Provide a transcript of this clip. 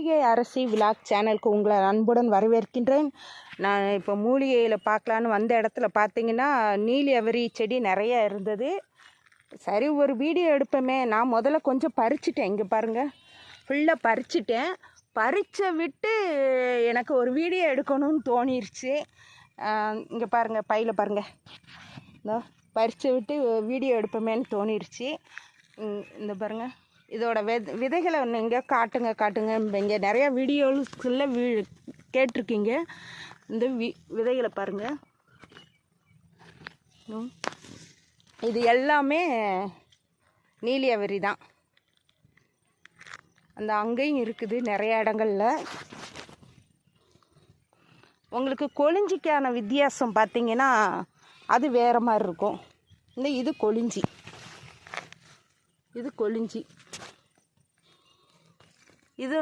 மூலிகை அரசி விலாக் சேனலுக்கு உங்களை அன்புடன் வரவேற்கின்றேன். நான் இப்போ மூலிகையில் பார்க்கலான்னு வந்த இடத்துல பார்த்தீங்கன்னா நீலி அவரி செடி நிறைய இருந்தது. சரி ஒரு வீடியோ எடுப்போமே. நான் முதல்ல கொஞ்சம் பறிச்சிட்டேன். இங்கே பாருங்கள் ஃபுல்லாக பறிச்சிட்டேன். பறிச்ச விட்டு எனக்கு ஒரு வீடியோ எடுக்கணும்னு தோணிருச்சு. இங்கே பாருங்கள் பையில் பாருங்கள் இந்த பறித்து விட்டு வீடியோ எடுப்போமேன்னு தோணிருச்சு. இந்த பாருங்கள் இதோட வித விதைகளை நீங்கள் காட்டுங்க காட்டுங்க. இங்கே நிறையா வீடியோஸில் வீ கேட்டிருக்கீங்க. இந்த வி விதைகளை பாருங்கள் இது எல்லாமே நீலியவரி தான். அந்த அங்கேயும் இருக்குது நிறைய இடங்கள்ல. உங்களுக்கு கொளிஞ்சிக்கான வித்தியாசம் பார்த்தீங்கன்னா அது வேறு மாதிரி இருக்கும். இந்த இது கொளிஞ்சி. இது கொளிஞ்சி. இது